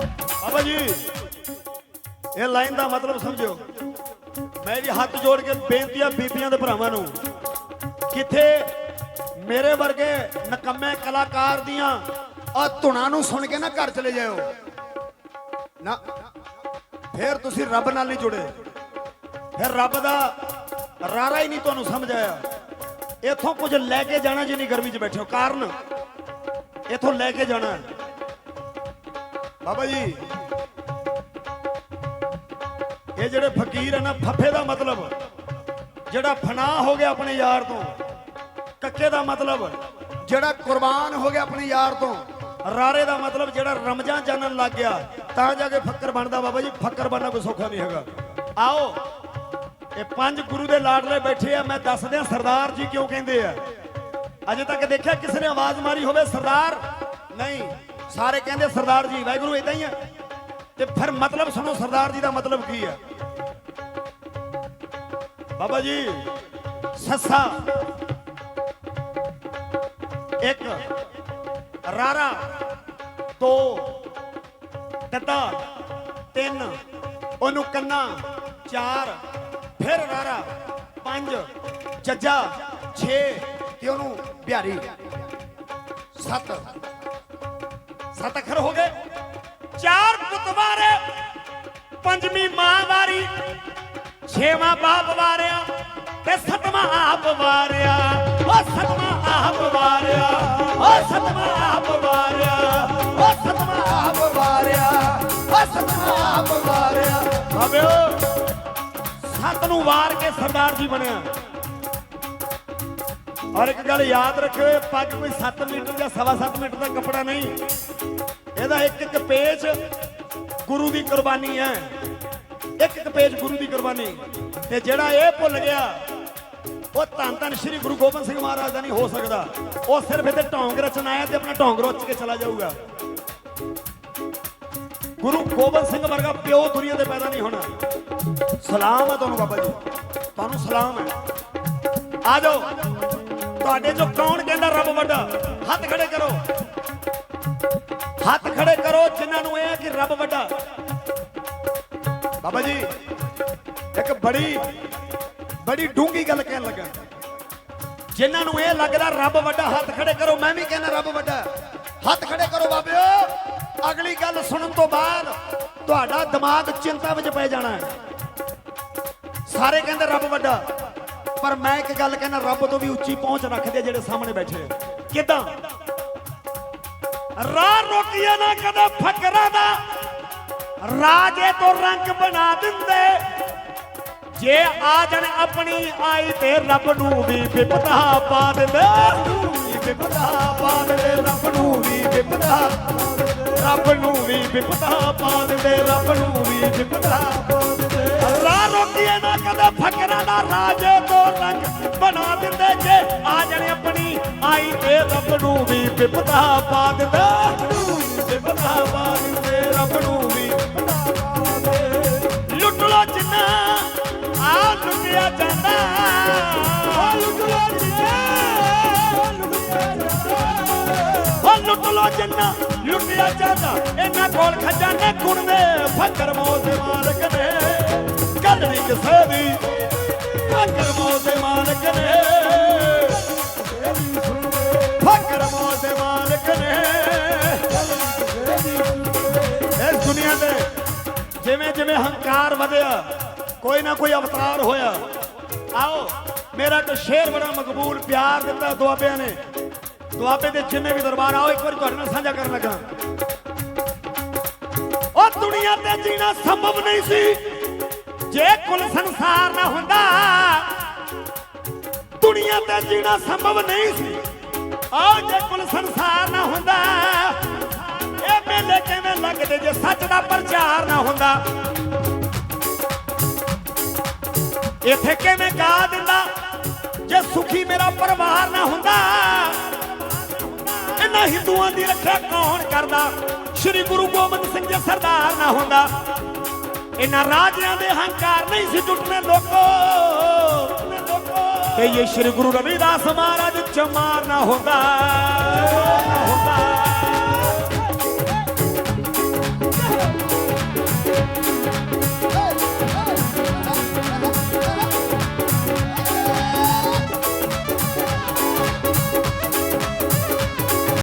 ਬਾਬਾ ਜੀ, ਇਹ ਲਾਈਨ ਦਾ ਮਤਲਬ ਸਮਝੋ ਮੈਂ ਜੀ ਹੱਥ ਜੋੜ ਕੇ ਬੇਨਤੀ ਆ ਬੀਬੀਆਂ ਦੇ ਭਰਾਵਾਂ ਨੂੰ, ਕਿੱਥੇ ਮੇਰੇ ਵਰਗੇ ਨਕੰਮੇ ਕਲਾਕਾਰ ਦੀਆਂ ਆ ਧੁਨਾਂ ਨੂੰ ਸੁਣ ਕੇ ਨਾ ਘਰ ਚਲੇ ਜਾਇਓ। ਨਾ, ਫਿਰ ਤੁਸੀਂ ਰੱਬ ਨਾਲ ਨਹੀਂ ਜੁੜੇ। ਫਿਰ ਰੱਬ ਦਾ ਰਾਰਾ ਹੀ ਨਹੀਂ ਤੁਹਾਨੂੰ ਸਮਝ ਆਇਆ ਇੱਥੋਂ ਕੁਝ ਲੈ ਕੇ ਜਾਣਾ ਜਿੰਨੀ ਗਰਮੀ 'ਚ ਬੈਠੇ ਹੋ। ਕਾਰਨ, ਇੱਥੋਂ ਲੈ ਕੇ ਜਾਣਾ। ਬਾਬਾ ਜੀ। ਇਹ ਜਿਹੜੇ ਫਕੀਰ ਆ ਨਾ, ਫੱਫੇ ਦਾ ਮਤਲਬ। ਜਿਹੜਾ ਫਨਾ ਹੋ ਗਿਆ ਆਪਣੇ ਯਾਰ ਤੋਂ, ਕੱਕੇ ਦਾ ਮਤਲਬ। ਜਿਹੜਾ ਕੁਰਬਾਨ ਹੋ ਗਿਆ ਆਪਣੇ ਯਾਰ ਤੋਂ, ਰਾਰੇ ਦਾ ਮਤਲਬ ਜਿਹੜਾ ਰਮਜ਼ਾਨ ਜਾਣਨ ਲੱਗ ਗਿਆ, ਤਾਂ ਜਾ ਕੇ ਫੱਕਰ ਬਣਦਾ ਬਾਬਾ ਜੀ, ਫੱਕਰ ਬਣਨਾ ਕੋਈ ਸੌਖਾ ਨਹੀਂ ਹੈਗਾ। ਆਓ, ਇਹ ਪੰਜ ਗੁਰੂ ਦੇ ਲਾਡਲੇ ਬੈਠੇ ਆ, ਮੈਂ ਦੱਸ ਦਿਆਂ ਸਰਦਾਰ ਜੀ ਕਿਉਂ ਕਹਿੰਦੇ ਆ? ਅਜੇ ਤੱਕ ਦੇਖਿਆ ਕਿਸੇ ਨੇ ਆਵਾਜ਼ ਮਾਰੀ ਹੋਵੇ, ਸਰਦਾਰ? ਨਹੀਂ। ਸਾਰੇ ਕਹਿੰਦੇ ਸਰਦਾਰ ਜੀ, ਵਾਹਿਗੁਰੂ ਇਦਾਂ ਹੀ ਆ। ਤੇ ਫਿਰ ਮਤਲਬ ਸੁਣੋ, ਸਰਦਾਰ ਜੀ ਦਾ ਮਤਲਬ ਕੀ ਹੈ ਬਾਬਾ ਜੀ, ਸੱਸਾ। ਇੱਕ, ਰਾਰਾ। ਦੋ ਟੱਡਾ ਤਿੰਨ, ਉਹਨੂੰ ਕੰਨਾ। ਚਾਰ, ਫਿਰ ਰਾਰਾ। ਪੰਜ, ਜੱਜਾ। 6 ਤੇ ਉਹਨੂੰ ਬਿਹਾਰੀ। ਸੱਤ। ਸੱਤ ਅੱਖਰ ਹੋ ਗਏ। ਚਾਰ ਪੁੱਤ ਪੰਜਵੀਂ ਮਾਂ ਵਾਰੀ ਛੇਵਾਂ ਬਾਪ ਵਾਰਿਆ ਤੇ ਸੱਤਵਾਂ ਆਪ ਵਾਰਿਆ। ਉਹ ਸੱਤਵਾਂ ਆਪ ਵਾਰਿਆ ਉਹ ਸੱਤਵਾਂ ਆਪ ਵਾਰਿਆ ਉਹ ਸੱਤਵਾਂ ਆਪ ਵਾਰਿਆ ਉਹ ਸੱਤਵਾਂ ਆਪ ਵਾਰਿਆ। ਬਾਬਿਓ ਸੱਤ ਨੂੰ ਵਾਰ ਕੇ ਸਰਦਾਰ ਜੀ ਬਣਿਆ। ਔਰ ਇੱਕ ਗੱਲ ਯਾਦ ਰੱਖਿਓ, ਇਹ ਪੱਗ ਕੋਈ 7 ਮੀਟਰ ਜਾਂ ਸਵਾ 7 ਮੀਟਰ ਦਾ ਕੱਪੜਾ ਨਹੀਂ। ਇਹਦਾ ਇੱਕ ਇੱਕ ਪੇਜ ਗੁਰੂ ਦੀ ਕੁਰਬਾਨੀ ਹੈ। ਇੱਕ ਇੱਕ ਪੇਜ ਗੁਰੂ ਦੀ ਕੁਰਬਾਨੀ। ਤੇ ਜਿਹੜਾ ਇਹ ਭੁੱਲ ਗਿਆ, ਉਹ ਧੰਨ ਧੰਨ ਸ੍ਰੀ ਗੁਰੂ ਗੋਬਿੰਦ ਸਿੰਘ ਮਹਾਰਾਜ ਦਾ ਨਹੀਂ ਹੋ ਸਕਦਾ। ਉਹ ਸਿਰਫ ਇਹਦੇ ਢੌਂਗ ਰਚਨ ਆਇਆ ਤੇ ਆਪਣਾ ਢੌਂਗ ਰਚ ਕੇ ਚਲਾ ਜਾਊਗਾ। ਗੁਰੂ ਗੋਬਿੰਦ ਸਿੰਘ ਵਰਗਾ ਪਿਓ ਦੁਨੀਆ ਤੇ ਪੈਦਾ ਨਹੀਂ ਹੋਣਾ। ਸਲਾਮ ਹੈ ਤੁਹਾਨੂੰ ਬਾਬਾ ਜੀ। ਤੁਹਾਨੂੰ ਸਲਾਮ ਹੈ। ਆ ਜਾਓ। ਤੁਹਾਡੇ ਚੋਂ ਕੌਣ ਕਹਿੰਦਾ ਰੱਬ ਵੱਡਾ? ਹੱਥ ਖੜੇ ਕਰੋ। ਹੱਥ ਖੜੇ ਕਰੋ, ਜਿਨ੍ਹਾਂ ਨੂੰ ਇਹ ਹੈ ਕਿ ਰੱਬ ਵੱਡਾ। ਬਾਬਾ ਜੀ, ਇੱਕ ਬੜੀ ਬੜੀ ਡੂੰਗੀ ਗੱਲ ਕਹਿਣ ਲੱਗਾ। ਜਿਨ੍ਹਾਂ ਨੂੰ ਇਹ ਲੱਗਦਾ ਰੱਬ ਵੱਡਾ, ਹੱਥ ਖੜੇ ਕਰੋ, ਮੈਂ ਵੀ ਕਹਿੰਦਾ ਰੱਬ ਵੱਡਾ। ਹੱਥ ਖੜੇ ਕਰੋ ਬਾਬਿਓ। ਅਗਲੀ ਗੱਲ ਸੁਣਨ ਤੋਂ ਬਾਅਦ ਤੁਹਾਡਾ ਦਿਮਾਗ ਚਿੰਤਾ ਵਿੱਚ ਪੈ ਜਾਣਾ ਹੈ। ਸਾਰੇ ਕਹਿੰਦੇ ਰੱਬ ਵੱਡਾ। ਪਰ ਮੈਂ ਇੱਕ ਗੱਲ ਕਹਿੰਦਾ, ਰੱਬ ਤੋਂ ਵੀ ਉੱਚੀ ਪਹੁੰਚ ਰੱਖਦੇ ਜਿਹੜੇ ਸਾਹਮਣੇ ਬੈਠੇ ਆ। ਕਿੱਦਾਂ? ਰਾਹ ਰੋਕੀਏ ਨਾ ਕਦੇ, ਫਕਰਾਂ ਦਾ ਰਾਜੇ ਤੋਂ ਰੰਗ ਬਣਾ ਦਿੰਦੇ। ਜੇ ਆ ਜਣ ਆਪਣੀ ਆਈ ਤੇ ਰੱਬ ਨੂੰ ਵੀ ਵਿਪਤਾ ਪਾ ਦਿੰਦੇ। ਵੀ ਵਿਪਤਾ ਪਾ ਦਿੰਦੇ। ਰੱਬ ਨੂੰ ਵੀ ਵਿਪਤਾ ਰੱਬ ਨੂੰ ਵੀ ਵਿਪਤਾ ਪਾ ਦਿੰਦੇ। ਰੱਬ ਨੂੰ ਵੀ ਵਿਪਤਾ ਰੋਕੀਏ ਨਾ ਕਦੇ ਫਕਰਾਂ ਦਾ ਰਾਜ ਤੋਂ ਰੰਗ ਬਣਾ ਦਿੰਦੇ ਜੇ। ਆ ਜਣ ਆਪਣੀ ਆਈ ਤੇ ਰੱਬ ਨੂੰ ਵੀ ਵਿਪਤਾ ਪਾ ਦਿੰਦੇ। ਵਿਪਤਾ ਪਾ ਦਿੰਦੇ, ਰੱਬ ਨੂੰ ਵੀ ਲੁੱਟ ਲੋ ਜਿੰਨਾ ਆ ਲੁੱਟਿਆ ਜਾਂਦਾ। ਆ ਲੁੱਟ ਲੋ ਜਿੰਨਾ ਲੁੱਟਿਆ ਜਾਂਦਾ ਆ ਲੁੱਟ ਲੋ ਜਿੰਨਾ ਲੁੱਟਿਆ ਜਾਂਦਾ। ਇਹਨਾਂ ਕੋਲ ਖਜ਼ਾਨੇ ਗੁਣ ਨੇ ਫਕਰ ਮੌਤ ਮਾਲਕ ਗੱਲ ਨਹੀਂ ਕਿਸੇ ਦੀ। ਫਕਰ ਮੌਤ ਮਾਲਕ ਨੇ। ਫਕਰ ਮੌਤ ਮਾਲਕ ਨੇ। ਇਸ ਦੁਨੀਆ ਤੇ ਜਿਵੇਂ ਜਿਵੇਂ ਹੰਕਾਰ ਵਧਿਆ, ਕੋਈ ਨਾ ਕੋਈ ਅਵਤਾਰ ਹੋਇਆ। ਆਓ, ਮੇਰਾ ਇੱਕ ਸ਼ੇਰ ਬੜਾ ਮਕਬੂਲ ਪਿਆਰ ਦਿੱਤਾ ਦੁਆਬਿਆਂ ਨੇ। ਦੁਆਬੇ ਦੇ ਜਿੰਨੇ ਵੀ ਦਰਬਾਰ, ਆਓ ਇੱਕ ਵਾਰੀ ਤੁਹਾਡੇ ਨਾਲ ਸਾਂਝਾ ਕਰਨ ਲੱਗਾ। ਉਹ ਦੁਨੀਆ ਤੇ ਜੀਣਾ ਸੰਭਵ ਨਹੀਂ ਸੀ। ਜੇ ਕੁਲ ਸੰਸਾਰ ਨਾ ਹੁੰਦਾ, ਦੁਨੀਆ ਤੇ ਜੀਣਾ ਸੰਭਵ ਨਹੀਂ ਸੀ। ਆ ਜੇ ਕੁੱਲ ਸੰਸਾਰ ਨਾ ਹੁੰਦਾ, ਇਹ ਮੇਲੇ ਕਿਵੇਂ ਲੱਗਦੇ ਜੇ ਸੱਚ ਦਾ ਪ੍ਰਚਾਰ ਨਾ ਹੁੰਦਾ? ਇੱਥੇ ਕਿਵੇਂ ਗਾ ਦਿੰਦਾ, ਜੇ ਸੁਖੀ ਮੇਰਾ ਪਰਿਵਾਰ ਨਾ ਹੁੰਦਾ? ਇਹਨਾਂ ਹਿੰਦੂਆਂ ਦੀ ਰੱਖਿਆ ਕੌਣ ਕਰਦਾ? ਸ੍ਰੀ ਗੁਰੂ ਗੋਬਿੰਦ ਸਿੰਘ ਜੀ ਸਰਦਾਰ ਨਾ ਹੁੰਦਾ। ਇਹਨਾਂ ਰਾਜਿਆਂ ਦੇ ਹੰਕਾਰ ਨਹੀਂ ਸੀ ਟੁੱਟਨੇ ਲੋਕੋ। ਤੇ ਇਹ ਸ੍ਰੀ ਗੁਰੂ ਰਵਿਦਾਸ ਮਹਾਰਾਜ, ਚਮਾਰ ਨਾ ਹੁੰਦਾ। ਨਾ ਹੁੰਦਾ।